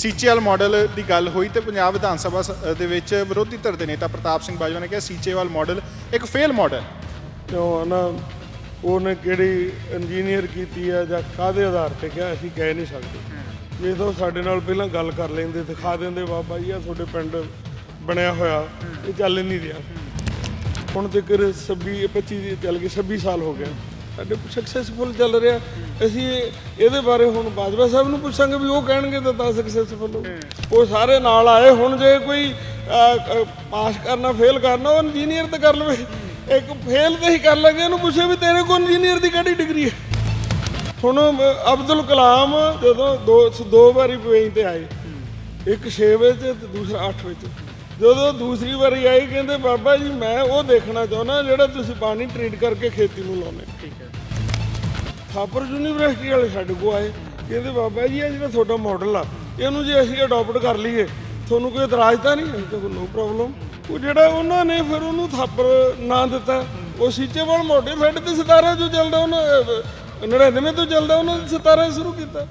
Seechewal model ਦੀ ਗੱਲ ਹੋਈ ਤੇ ਪੰਜਾਬ ਵਿਧਾਨ ਸਭਾ ਦੇ ਵਿੱਚ ਵਿਰੋਧੀ ਧਿਰ ਦੇ ਨੇਤਾ ਪ੍ਰਤਾਪ ਸਿੰਘ ਬਾਜਵਾ ਨੇ ਕਿਹਾ ਸੀਚੇਵਾਲ ਮਾਡਲ ਇੱਕ ਫੇਲ ਮਾਡਲ। ਕਿਉਂ ਨਾ ਉਹਨੇ ਕਿਹੜੀ ਇੰਜੀਨੀਅਰ ਕੀਤੀ ਹੈ ਜਾਂ ਕਾਦੇ ਆਧਾਰ ਤੇ ਕਿਹਾ ਅਸੀਂ ਕਹਿ ਨਹੀਂ ਸਕਦੇ। ਜੇ ਤਾਂ ਸਾਡੇ ਨਾਲ ਪਹਿਲਾਂ ਗੱਲ ਕਰ ਲੈਂਦੇ ਦਿਖਾ ਦਿੰਦੇ ਬਾਬਾ ਜੀ ਆ ਤੁਹਾਡੇ ਪਿੰਡ ਬਣਿਆ ਹੋਇਆ ਇਹ ਚੱਲ ਨਹੀਂ ਰਿਹਾ। ਹੁਣ ਤੱਕ 26 25 ਦੀ ਚੱਲ ਗਈ 26 ਸਾਲ ਹੋ ਗਿਆ ਸਾਡੇ ਸਕਸੈਸਫੁਲ ਚੱਲ ਰਿਹਾ। ਅਸੀਂ ਇਹਦੇ ਬਾਰੇ ਹੁਣ ਬਾਜਵਾ ਸਾਹਿਬ ਨੂੰ ਪੁੱਛਾਂਗੇ ਵੀ ਉਹ ਕਹਿਣਗੇ ਤਾਂ ਤਾਂ ਸਕਸੈਸਫੁਲ ਉਹ ਸਾਰੇ ਨਾਲ ਆਏ ਹੁਣ ਜੇ ਕੋਈ ਪਾਸ ਕਰਨਾ ਫੇਲ ਕਰਨਾ ਉਹ ਇੰਜੀਨੀਅਰ ਤੇ ਕਰ ਲਵੇ। ਇੱਕ ਫੇਲ ਤੇ ਹੀ ਕਰ ਲਾਂਗੇ ਉਹਨੂੰ ਪੁੱਛੇ ਵੀ ਤੇਰੇ ਕੋਲ ਇੰਜੀਨੀਅਰ ਦੀ ਕਿਹੜੀ ਡਿਗਰੀ ਹੈ? ਹੁਣ ਅਬਦੁਲ ਕਲਾਮ ਜਦੋਂ ਦੋ ਦੋ ਵਾਰੀ ਪਵੇਈ ਤੇ ਆਏ ਇੱਕ 6 ਵਜੇ ਤੇ ਦੂਸਰਾ 8 ਵਜੇ। ਜਦੋਂ ਦੂਸਰੀ ਵਾਰੀ ਆਈ ਕਹਿੰਦੇ ਬਾਬਾ ਜੀ ਮੈਂ ਉਹ ਦੇਖਣਾ ਚਾਹੁੰਦਾ ਜਿਹੜਾ ਤੁਸੀਂ ਪਾਣੀ ਟ੍ਰੀਟ ਕਰਕੇ ਖੇਤੀ ਨੂੰ ਲਾਉਂਦੇ ਠੀਕ ਹੈ। ਥਾਪਰ ਯੂਨੀਵਰਸਿਟੀ ਵਾਲੇ ਸਾਡੇ ਕੋ ਆਏ ਕਹਿੰਦੇ ਬਾਬਾ ਜੀ ਇਹ ਜਿਹੜਾ ਤੁਹਾਡਾ ਮਾਡਲ ਆ ਇਹਨੂੰ ਜੇ ਅਸੀਂ ਅਡਾਪਟ ਕਰ ਲਈਏ ਤੁਹਾਨੂੰ ਕੋਈ ਇਤਰਾਜ਼ ਤਾਂ ਨਹੀਂ ਤਾਂ ਨੋ ਪ੍ਰੋਬਲਮ ਉਹ ਜਿਹੜਾ ਉਹਨਾਂ ਨੇ ਫਿਰ ਉਹਨੂੰ ਥਾਪਰ ਨਾਂ ਦਿੱਤਾ ਉਹ ਸੀਚੇਵਾਲ ਮੋਢੇ ਸਾਡੇ ਤੇ ਸਿਤਾਰਾ ਜੋ ਚੱਲਦਾ ਉਹਨਾਂ 99 ਤੋਂ ਚੱਲਦਾ ਉਹਨਾਂ ਨੇ ਸਿਤਾਰਾ ਸ਼ੁਰੂ ਕੀਤਾ।